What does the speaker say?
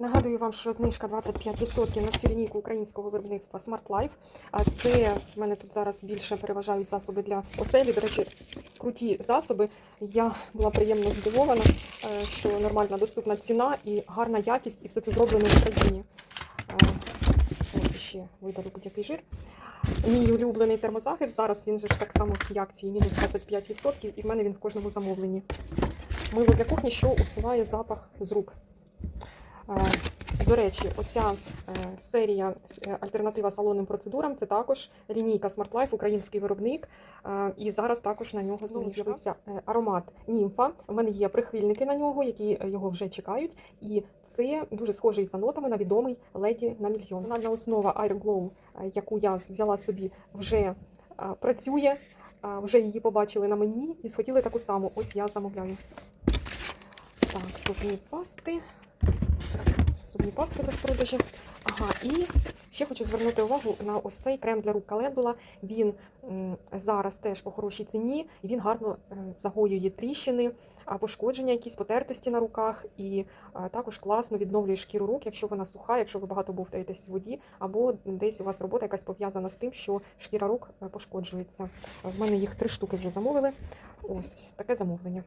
Нагадую вам, що знижка 25% на всю лінійку українського виробництва Smart Life. А це в мене тут зараз більше переважають засоби для оселі. До речі, круті засоби. Я була приємно здивована, е, що нормальна доступна ціна і гарна якість, і все це зроблено в Україні. Е, Ось ще видалю будь-який жир. Мій улюблений термозахист. Зараз він же ж так само в цій акції мінус 25%, і в мене він в кожному замовленні. Мило для кухні, що усуває запах з рук. До речі, оця е, серія е, альтернатива салонним процедурам це також лінійка Smart Life, український виробник. І зараз також на нього з'явився е, аромат німфа. У мене є прихильники на нього, які його вже чекають. І це дуже схожий за нотами на відомий леді на мільйон. Тональна основа Iron Glow, яку я взяла собі, вже працює. Вже її побачили на мені і схотіли таку саму. Ось я замовляю. Так, зубні пасти. Зубні пасти без продажі. Ага, і ще хочу звернути увагу на ось цей крем для рук календула. Він зараз теж по хорошій ціні. Він гарно е, загоює тріщини, пошкодження, якісь потертості на руках, і також класно відновлює шкіру рук, якщо вона суха, якщо ви багато бовтаєтесь в воді, або десь у вас робота якась пов'язана з тим, що шкіра рук е, пошкоджується. В мене їх три штуки вже замовили. Ось таке замовлення.